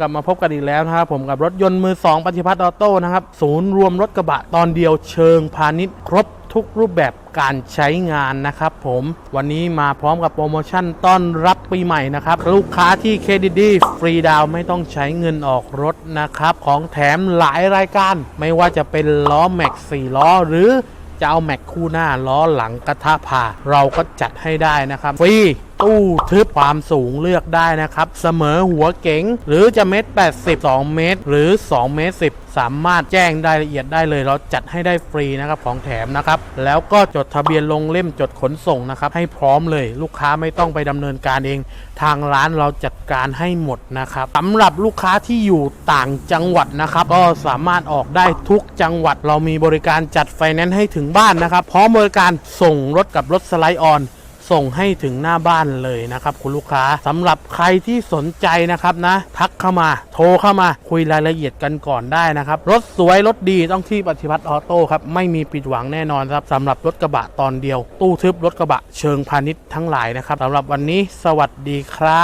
กลับมาพบกันอีกแล้วนะครับผมกับรถยนต์มือ 2ปฏิพัฒน์ออโต้นะครับ ศูนย์รวมรถกระบะตอนเดียวเชิงพาณิชย์ครบทุกรูปแบบการใช้งานนะครับผมวันนี้มาพร้อมกับโปรโมชั่นต้อนรับปีใหม่นะครับ ลูกค้าที่เครดิตดีฟรีดาวไม่ต้องใช้เงินออกรถนะครับ ของแถมหลายรายการ ไม่ว่าจะเป็นล้อแม็ก4ล้อหรือจะเอาแม็กคู่หน้าล้อหลังกระทะผ่าเราก็จัดให้ได้นะครับฟรี ตู้ทึบความสูงเลือกได้นะครับ เสมอหัวเก๋งหรือจะเมตร80 2 เมตร หรือ 2 เมตร 10 สามารถแจ้งรายละเอียดได้เลย เราจัดให้ได้ฟรีนะครับของแถมนะครับ แล้วก็จดทะเบียนลงเล่มจดขนส่งนะครับ ให้พร้อมเลยลูกค้าไม่ต้องไปดำเนินการเอง ทางร้านเราจัดการให้หมดนะครับสำหรับลูกค้าที่อยู่ต่างจังหวัดนะครับ ก็สามารถออกได้ทุกจังหวัดเรามีบริการจัดไฟแนนซ์ให้ถึงบ้านนะครับพร้อมบริการส่งรถกับรถสไลด์ออน ส่งให้ถึงหน้าบ้านเลยนะครับคุณลูกค้าสำหรับใครที่สนใจนะครับนะ ทักเข้ามาโทรเข้ามาคุยรายละเอียดกันก่อนได้นะครับ รถสวย รถดีต้องที่ปฏิพัฒน์ออโต้ครับ ไม่มีปิดหวังแน่นอนครับสำหรับรถกระบะตอนเดียว ตู้ทึบรถกระบะเชิงพาณิชย์ทั้งหลายนะครับสำหรับวันนี้สวัสดีครับ